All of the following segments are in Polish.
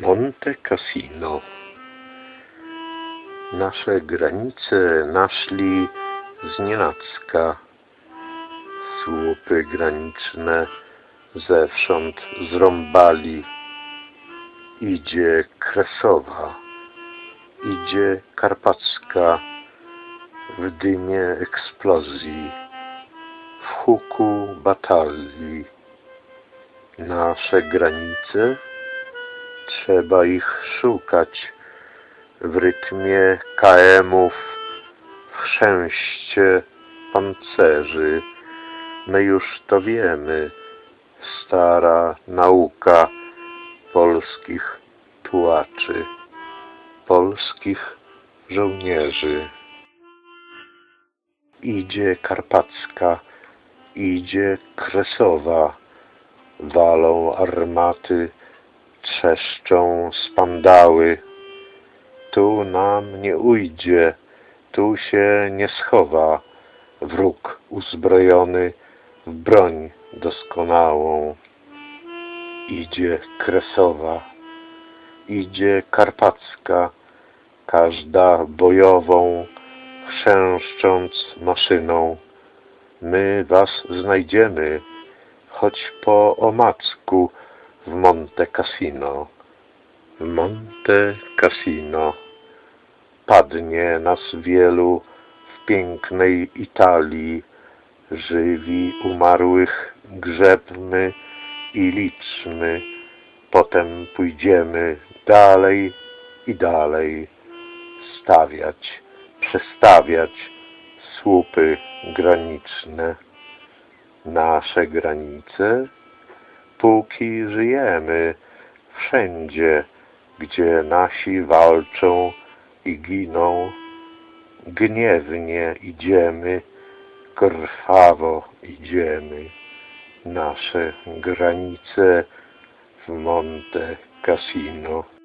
Monte Cassino. Nasze granice naszli znienacka. Słupy graniczne zewsząd zrąbali. Idzie Kresowa, idzie Karpacka w dymie eksplozji, w huku batalii. Nasze granice Trzeba ich szukać w rytmie KM-ów, w chrzęście pancerzy. My już to wiemy, stara nauka polskich tułaczy, polskich żołnierzy. Idzie Karpacka, idzie Kresowa, walą armaty, trzeszczą spandały. Tu nam nie ujdzie, tu się nie schowa wróg uzbrojony w broń doskonałą. Idzie Kresowa, idzie Karpacka, każda bojową, chrzęszcząc maszyną. My was znajdziemy, choć po omacku, w Monte Cassino. W Monte Cassino padnie nas wielu w pięknej Italii. Żywi umarłych grzebmy i liczmy. Potem pójdziemy dalej i dalej stawiać, przestawiać słupy graniczne. Nasze granice póki żyjemy, wszędzie, gdzie nasi walczą i giną, gniewnie idziemy, krwawo idziemy, nasze granice w Monte Cassino.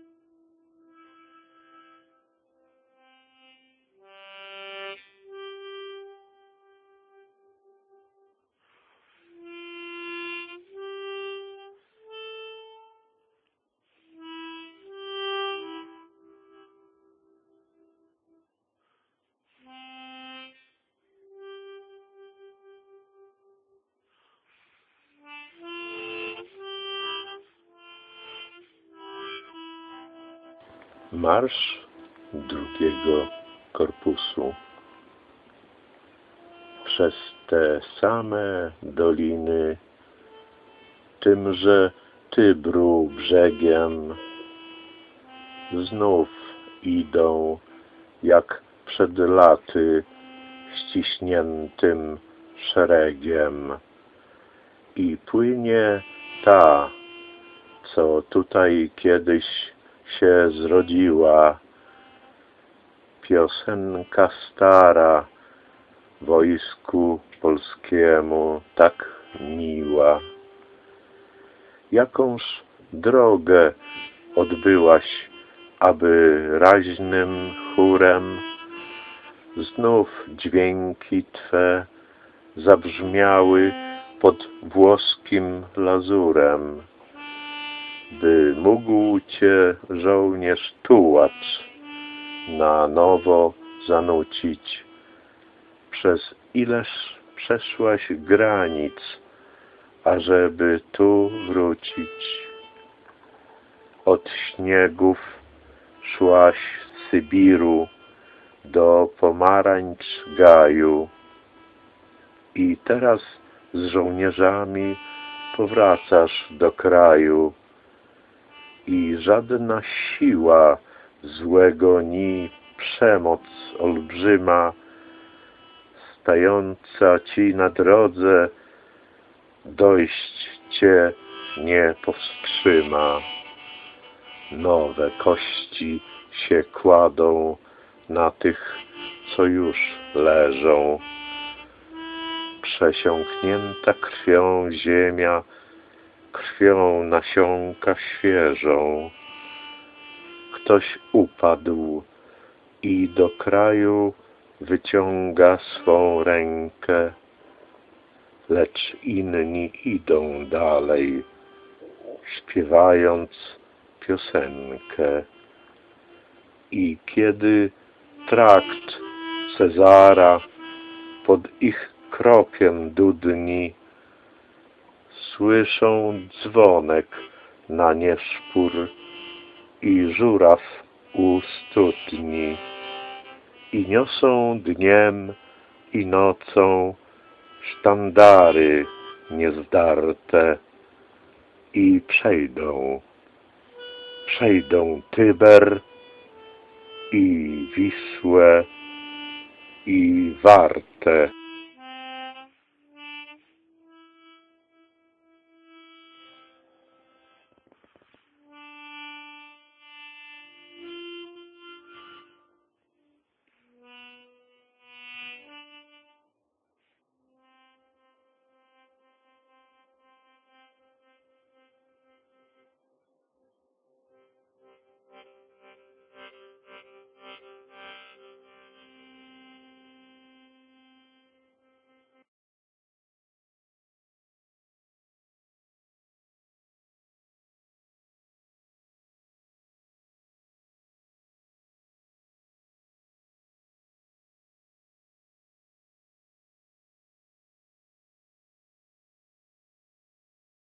Marsz drugiego korpusu. Przez te same doliny, tymże Tybru brzegiem, znów idą, jak przed laty, ściśniętym szeregiem. I płynie ta, co tutaj kiedyś się zrodziła. Piosenka stara, wojsku polskiemu tak miła. Jakąż drogę odbyłaś, aby raźnym chórem znów dźwięki Twe zabrzmiały pod włoskim lazurem by mógł Cię żołnierz tułacz na nowo zanucić. Przez ileż przeszłaś granic, ażeby tu wrócić. Od śniegów szłaś z Sybiru do pomarańcz gaju i teraz z żołnierzami powracasz do kraju i żadna siła złego ni przemoc olbrzyma, stająca ci na drodze, dojść cię nie powstrzyma. Nowe kości się kładą na tych, co już leżą. Przesiąknięta krwią ziemia krwią nasiąka świeżą. Ktoś upadł i do kraju wyciąga swą rękę, lecz inni idą dalej, śpiewając piosenkę. I kiedy trakt Cezara pod ich krokiem dudni, słyszą dzwonek na nieszpór i żuraw u studni i niosą dniem i nocą sztandary niezdarte i przejdą, przejdą Tyber i Wisłę i Wartę.